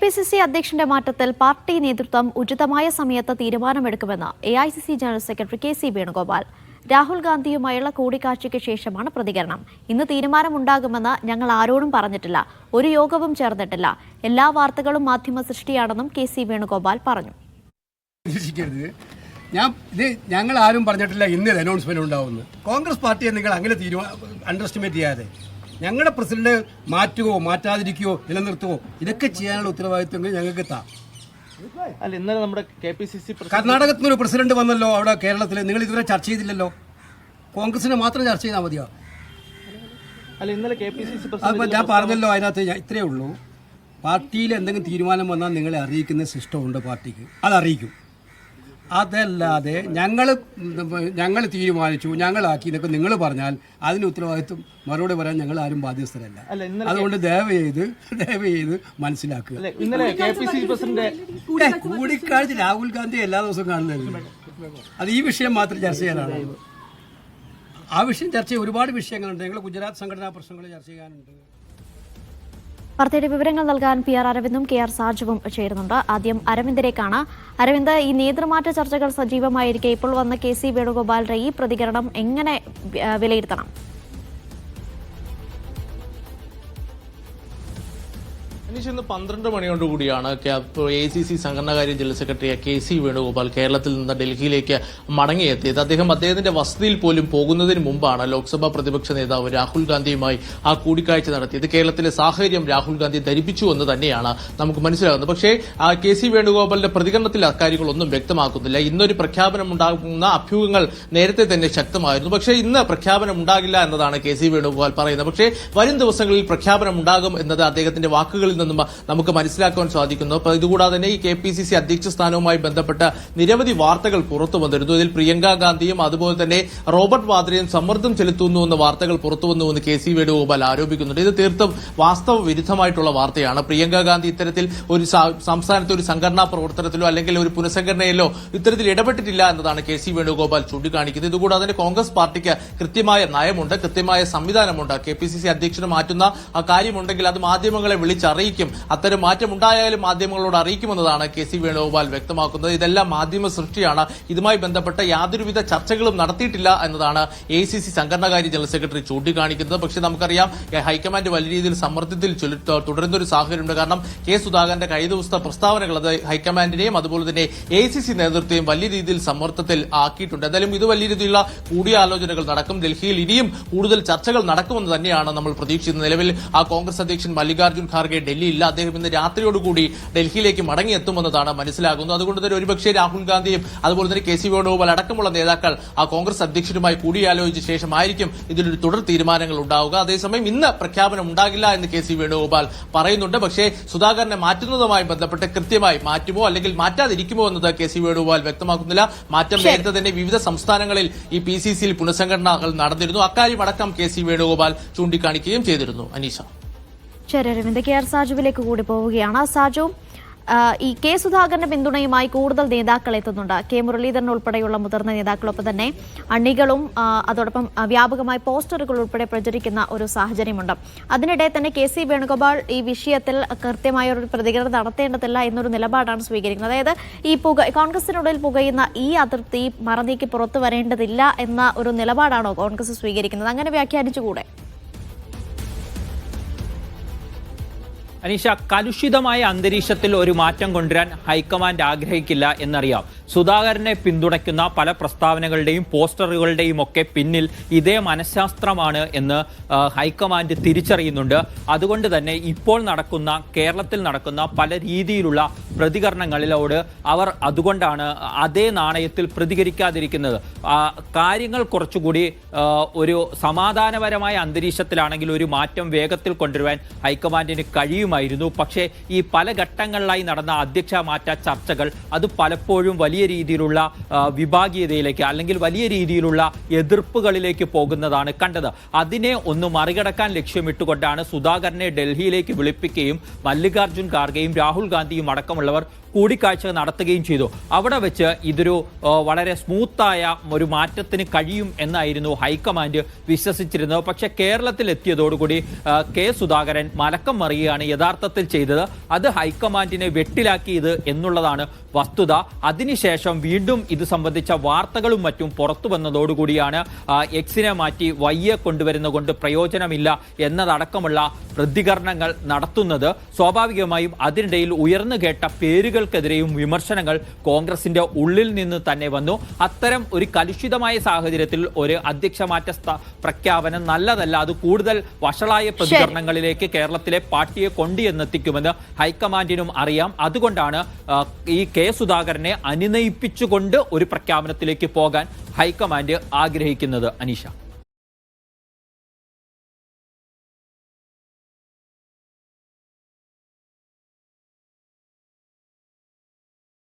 P C C അധ്യക്ഷന്റെ മാറ്റത്തിൽ party നേതൃത്വം ഉചിതമായ സമയത്ത് തീരുമാനമെടുക്കുമെന്ന് A I C C general secretary K C Venugopal. Rahul ഗാന്ധിയുമായുള്ള കൂടിക്കാഴ്ചയ്ക്ക് ശേഷമാണ് പ്രതികരണം. ഇന്ന് തീരുമാനമുണ്ടാകുമെന്ന് ഞങ്ങൾ ആരോടും പറഞ്ഞിട്ടില്ല. ഒരു യോഗവും ചേർന്നിട്ടില്ല. എല്ലാ വാർത്തകളും മാധ്യമ സൃഷ്ടിയാണെന്നും കെ സി വേണുഗോപാൽ പറഞ്ഞു. ഞാൻ ഇത് ഞങ്ങൾ ആരും പറഞ്ഞിട്ടില്ല ഇന്ന് അനൗൺസ്മെന്റ് ഉണ്ടാവുന്നു കോൺഗ്രസ് പാർട്ടിയെ നിങ്ങൾ അങ്ങനെ തീരുമാനം അണ്ടർസ്റ്റിമേറ്റ് ചെയ്യാതെ. ഞങ്ങളുടെ പ്രസിഡന്റ് മാറ്റുകയോ മാറ്റാതിരിക്കുകയോ നിലനിർത്തുകയോ ഇതൊക്കെ ചെയ്യാനുള്ള ഉത്തരവാദിത്വങ്ങൾ ഞങ്ങൾക്ക് താ. അല്ല ഇന്നലെ നമ്മുടെ കെ പി സി സി കർണാടകത്തിൽ ഒരു പ്രസിഡന്റ് വന്നല്ലോ അവിടെ കേരളത്തിൽ നിങ്ങൾ ഇതുവരെ ചർച്ച ചെയ്തില്ലല്ലോ. കോൺഗ്രസിനെ മാത്രം ചർച്ച ചെയ്താൽ മതിയോ? അല്ല ഇന്നലെ കെ പി സി സി ഞാൻ പറഞ്ഞല്ലോ അതിനകത്ത് ഞാൻ ഇത്രയേ ഉള്ളൂ. പാർട്ടിയിൽ എന്തെങ്കിലും തീരുമാനം വന്നാൽ നിങ്ങളെ അറിയിക്കുന്ന സിസ്റ്റമുണ്ട് പാർട്ടിക്ക്. അത് അറിയിക്കും. അതല്ലാതെ ഞങ്ങൾ ഞങ്ങൾ തീരുമാനിച്ചു ഞങ്ങളാക്കി എന്നൊക്കെ നിങ്ങൾ പറഞ്ഞാൽ അതിന് ഉത്തരവാദിത്വം മറുപടി പറയാൻ ഞങ്ങൾ ആരും ബാധ്യസ്ഥരല്ല. അതുകൊണ്ട് ദയവ് ചെയ്ത് ദയവ് ചെയ്ത് മനസ്സിലാക്കുക. കൂടിക്കാഴ്ച രാഹുൽ ഗാന്ധി എല്ലാ ദിവസവും കാണുന്നില്ല അത് ഈ വിഷയം മാത്രം ചർച്ച ചെയ്യാനാണ്? ആ വിഷയം ചർച്ച ചെയ്യാൻ ഒരുപാട് വിഷയങ്ങളുണ്ട്. ഞങ്ങൾ ഗുജറാത്ത് സംഘടനാ പ്രശ്നങ്ങൾ ചർച്ച ചെയ്യാനുണ്ട്. വാർത്തയുടെ വിവരങ്ങൾ നൽകാൻ പി ആർ അരവിന്ദും കെ ആർ സാജുവും ചേരുന്നുണ്ട്. ആദ്യം അരവിന്ദരേക്കാണ് അരവിന്ദ് ഈ നേതൃമാറ്റ ചർച്ചകൾ സജീവമായിരിക്കെ. ഇപ്പോൾ വന്ന കെ സി വേണുഗോപാലിന്റെ ഈ പ്രതികരണം എങ്ങനെ വിലയിരുത്തണം? അനീഷ് ഇന്ന് പന്ത്രണ്ട് മണിയോടുകൂടിയാണ് A C C സംഘടനാകാര്യ general secretary K C Venugopal കേരളത്തിൽ നിന്ന് ഡൽഹിയിലേക്ക് മടങ്ങിയെത്തിയത്. അദ്ദേഹം അദ്ദേഹത്തിന്റെ വസതിയിൽ പോലും പോകുന്നതിന് മുമ്പാണ് ലോക്സഭാ പ്രതിപക്ഷ നേതാവ് രാഹുൽ ഗാന്ധിയുമായി ആ കൂടിക്കാഴ്ച നടത്തിയത്. കേരളത്തിലെ സാഹചര്യം രാഹുൽ ഗാന്ധി ധരിപ്പിച്ചു എന്ന് തന്നെയാണ് നമുക്ക് മനസ്സിലാകുന്നത്. പക്ഷേ കെ സി വേണുഗോപാലിന്റെ പ്രതികരണത്തിൽ അക്കാര്യങ്ങളൊന്നും വ്യക്തമാക്കുന്നില്ല. ഇന്നൊരു പ്രഖ്യാപനം ഉണ്ടാകുന്ന അഭ്യൂഹങ്ങൾ നേരത്തെ തന്നെ ശക്തമായിരുന്നു. പക്ഷേ ഇന്ന് പ്രഖ്യാപനം ഉണ്ടാകില്ല എന്നതാണ് കെ സി വേണുഗോപാൽ പറയുന്നത്. പക്ഷേ വരും ദിവസങ്ങളിൽ പ്രഖ്യാപനം ഉണ്ടാകും എന്നത് അദ്ദേഹത്തിന്റെ വാക്കുകളിൽ നിന്നും നമുക്ക് മനസ്സിലാക്കാൻ സാധിക്കുന്നു. അപ്പോൾ ഇതുകൂടാതെ തന്നെ ഈ കെ പി സി സി അധ്യക്ഷ സ്ഥാനവുമായി ബന്ധപ്പെട്ട നിരവധി വാർത്തകൾ പുറത്തു വന്നിരുന്നു. ഇതിൽ പ്രിയങ്ക ഗാന്ധിയും അതുപോലെ തന്നെ റോബർട്ട് വാദ്രയും സമ്മർദ്ദം ചെലുത്തുന്നു എന്ന വാർത്തകൾ പുറത്തു വന്നുവെന്ന് കെ സി വേണുഗോപാൽ ആരോപിക്കുന്നുണ്ട്. ഇത് തീർത്തും വാസ്തവ വിരുദ്ധമായിട്ടുള്ള വാർത്തയാണ്. പ്രിയങ്ക ഗാന്ധി ഇത്തരത്തിൽ ഒരു സംസ്ഥാനത്തെ ഒരു സംഘടനാ പ്രവർത്തനത്തിലോ അല്ലെങ്കിൽ ഒരു പുനഃസംഘടനയിലോ ഇത്തരത്തിൽ ഇടപെട്ടിട്ടില്ല എന്നതാണ് കെ സി വേണുഗോപാൽ ചൂണ്ടിക്കാണിക്കുന്നത്. ഇതുകൂടാതെ തന്നെ കോൺഗ്രസ് പാർട്ടിക്ക് കൃത്യമായ നയമുണ്ട് കൃത്യമായ സംവിധാനമുണ്ട്. കെ പി സി സി അധ്യക്ഷന് മാറ്റുന്ന ആ കാര്യമുണ്ടെങ്കിൽ അത് മാധ്യമങ്ങളെ വിളിച്ചറിയിക്കും. അത്തരം മാറ്റം ഉണ്ടായാലും മാധ്യമങ്ങളോട് അറിയിക്കുമെന്നതാണ് കെ സി വേണുഗോപാൽ വ്യക്തമാക്കുന്നത്. ഇതെല്ലാം മാധ്യമ സൃഷ്ടിയാണ്. ഇതുമായി ബന്ധപ്പെട്ട യാതൊരുവിധ ചർച്ചകളും നടത്തിയിട്ടില്ല എന്നതാണ് എ സി സി സംഘടനാകാര്യ ജനറൽ സെക്രട്ടറി ചൂണ്ടിക്കാണിക്കുന്നത്. പക്ഷേ നമുക്കറിയാം ഹൈക്കമാൻഡ് വലിയ രീതിയിൽ സമ്മർദ്ദത്തിൽ തുടരുന്ന ഒരു സാഹചര്യമുണ്ട്. കാരണം കെ സുധാകരന്റെ കഴിഞ്ഞ ദിവസത്തെ പ്രസ്താവനകൾ അത് ഹൈക്കമാൻഡിനെയും അതുപോലെ തന്നെ എ സി സി നേതൃത്വത്തെയും വലിയ രീതിയിൽ സമ്മർദ്ദത്തിൽ ആക്കിയിട്ടുണ്ട്. എന്തായാലും ഇത് വലിയ രീതിയിലുള്ള കൂടിയാലോചനകൾ നടക്കും. ഡൽഹിയിൽ ഇനിയും കൂടുതൽ ചർച്ചകൾ നടക്കുമെന്ന് തന്നെയാണ് നമ്മൾ പ്രതീക്ഷിക്കുന്നത് നിലവിൽ ആ കോൺഗ്രസ് അധ്യക്ഷൻ മല്ലികാർജുൻ ഖാർഗെ ഡൽഹിയില്ല അദ്ദേഹം ഇന്ന് രാത്രിയോടുകൂടി ഡൽഹിയിലേക്ക് മടങ്ങിയെത്തുമെന്നതാണ് മനസ്സിലാകുന്നത്. അതുകൊണ്ട് തന്നെ ഒരുപക്ഷെ രാഹുൽ ഗാന്ധിയും അതുപോലെ തന്നെ കെ സി വേണുഗോപാൽ അടക്കമുള്ള നേതാക്കൾ ആ കോൺഗ്രസ് അധ്യക്ഷനുമായി കൂടിയാലോചിച്ച ശേഷമായിരിക്കും ഇതിലൊരു തുടർ തീരുമാനങ്ങൾ ഉണ്ടാവുക. അതേസമയം ഇന്ന് പ്രഖ്യാപനം ഉണ്ടാകില്ല എന്ന് കെ സി വേണുഗോപാൽ പറയുന്നുണ്ട്. പക്ഷേ സുധാകരനെ മാറ്റുന്നതുമായി ബന്ധപ്പെട്ട് കൃത്യമായി മാറ്റുമോ അല്ലെങ്കിൽ മാറ്റാതിരിക്കുമോ എന്നത് കെ സി വേണുഗോപാൽ വ്യക്തമാക്കുന്നില്ല. മാറ്റം നേരത്തെ തന്നെ വിവിധ സംസ്ഥാനങ്ങളിൽ ഈ പി സി സിയിൽ പുനഃസംഘടനകൾ നടന്നിരുന്നു. അക്കാര്യം അടക്കം കെ സി വേണുഗോപാൽ ചൂണ്ടിക്കാണിക്കുകയും ചെയ്തിരുന്നു. അനീഷ. ശരി കെ ആർ സാജുവിലേക്ക് കൂടി പോവുകയാണ്. സാജു ഈ കെ സുധാകരന്റെ പിന്തുണയുമായി കൂടുതൽ നേതാക്കൾ എത്തുന്നുണ്ട്. കെ മുരളീധരൻ ഉൾപ്പെടെയുള്ള മുതിർന്ന നേതാക്കളൊപ്പം തന്നെ അണികളും അതോടൊപ്പം വ്യാപകമായി പോസ്റ്ററുകൾ ഉൾപ്പെടെ പ്രചരിക്കുന്ന ഒരു സാഹചര്യമുണ്ട്. അതിനിടെ തന്നെ കെ സി വേണുഗോപാൽ ഈ വിഷയത്തിൽ കൃത്യമായ ഒരു പ്രതികരണം നടത്തേണ്ടതില്ല എന്നൊരു നിലപാടാണ് സ്വീകരിക്കുന്നത്. അതായത് ഈ പുക കോൺഗ്രസിനുള്ളിൽ പുകയുന്ന ഈ അതിർത്തി മറനീക്കി പുറത്തു വരേണ്ടതില്ല എന്ന ഒരു നിലപാടാണോ കോൺഗ്രസ് സ്വീകരിക്കുന്നത്? അങ്ങനെ വ്യാഖ്യാനിച്ചുകൂടെ? അനീഷ കലുഷിതമായ അന്തരീക്ഷത്തിൽ ഒരു മാറ്റം കൊണ്ടുവരാൻ ഹൈക്കമാൻഡ് ആഗ്രഹിക്കില്ല എന്നറിയാം. സുധാകരനെ പിന്തുണയ്ക്കുന്ന പല പ്രസ്താവനകളുടെയും പോസ്റ്ററുകളുടെയും ഒക്കെ പിന്നിൽ ഇതേ മനഃശാസ്ത്രമാണ് എന്ന് ഹൈക്കമാൻഡ് തിരിച്ചറിയുന്നുണ്ട്. അതുകൊണ്ട് തന്നെ ഇപ്പോൾ നടക്കുന്ന കേരളത്തിൽ നടക്കുന്ന പല രീതിയിലുള്ള പ്രതികരണങ്ങളിലോട് അവർ അതുകൊണ്ടാണ് അതേ നാണയത്തിൽ പ്രതികരിക്കാതിരിക്കുന്നത്. കാര്യങ്ങൾ കുറച്ചുകൂടി ഒരു സമാധാനപരമായ അന്തരീക്ഷത്തിലാണെങ്കിൽ ഒരു മാറ്റം വേഗത്തിൽ കൊണ്ടുവരുവാൻ ഹൈക്കമാൻഡിന് കഴിയുമായിരുന്നു പക്ഷേ ഈ പല ഘട്ടങ്ങളിലായി നടന്ന അധ്യക്ഷ മാറ്റ ചർച്ചകൾ അത് പലപ്പോഴും വലിയ രീതിയിലുള്ള വിഭാഗീയതയിലേക്ക് അല്ലെങ്കിൽ വലിയ രീതിയിലുള്ള എതിർപ്പുകളിലേക്ക് പോകുന്നതാണ് കണ്ടത്. അതിനെ ഒന്ന് മറികടക്കാൻ ലക്ഷ്യമിട്ടുകൊണ്ടാണ് സുധാകരനെ ഡൽഹിയിലേക്ക് വിളിപ്പിക്കുകയും മല്ലികാർജുൻ ഖാർഗെയും രാഹുൽ ഗാന്ധിയും അടക്കമുള്ളവർ കൂടിക്കാഴ്ച നടത്തുകയും ചെയ്തു. അവിടെ വെച്ച് ഇതൊരു വളരെ സ്മൂത്തായ ഒരു മാറ്റത്തിന് കഴിയും എന്നായിരുന്നു ഹൈക്കമാൻഡ് വിശ്വസിച്ചിരുന്നത്. പക്ഷെ കേരളത്തിൽ എത്തിയതോടുകൂടി കെ സുധാകരൻ മലക്കം മറിയുകയാണ് യഥാർത്ഥത്തിൽ ചെയ്തത്. അത് ഹൈക്കമാൻഡിനെ വെട്ടിലാക്കിയത് എന്നുള്ളതാണ് വസ്തുത. അതിനുശേഷം വീണ്ടും ഇത് സംബന്ധിച്ച വാർത്തകളും മറ്റും പുറത്തു വന്നതോടുകൂടിയാണ് എക്സിനെ മാറ്റി വയ്യെ കൊണ്ടുവരുന്ന കൊണ്ട് പ്രയോജനമില്ല എന്നതടക്കമുള്ള പ്രതികരണങ്ങൾ നടത്തുന്നത്. സ്വാഭാവികമായും അതിനിടയിൽ ഉയർന്നു കേട്ട പേരുകൾക്കെതിരെയും വിമർശനങ്ങൾ കോൺഗ്രസിന്റെ ഉള്ളിൽ നിന്ന് തന്നെ വന്നു. അത്തരം ഒരു കലുഷിതമായ സാഹചര്യത്തിൽ ഒരു അധ്യക്ഷമാറ്റ സ്ഥ- പ്രഖ്യാപനം നല്ലതല്ല. അത് കൂടുതൽ വഷളായ പ്രതികരണങ്ങളിലേക്ക് കേരളത്തിലെ പാർട്ടിയെ കൊണ്ടുവന്നെത്തിക്കുമെന്ന് ഹൈക്കമാൻഡിനും അറിയാം. അതുകൊണ്ടാണ് ഈ കെ സുധാകരനെ അനുനയിപ്പിച്ചുകൊണ്ട് ഒരു പ്രഖ്യാപനത്തിലേക്ക് പോകാൻ ഹൈക്കമാൻഡ് ആഗ്രഹിക്കുന്നത്. അനീഷ.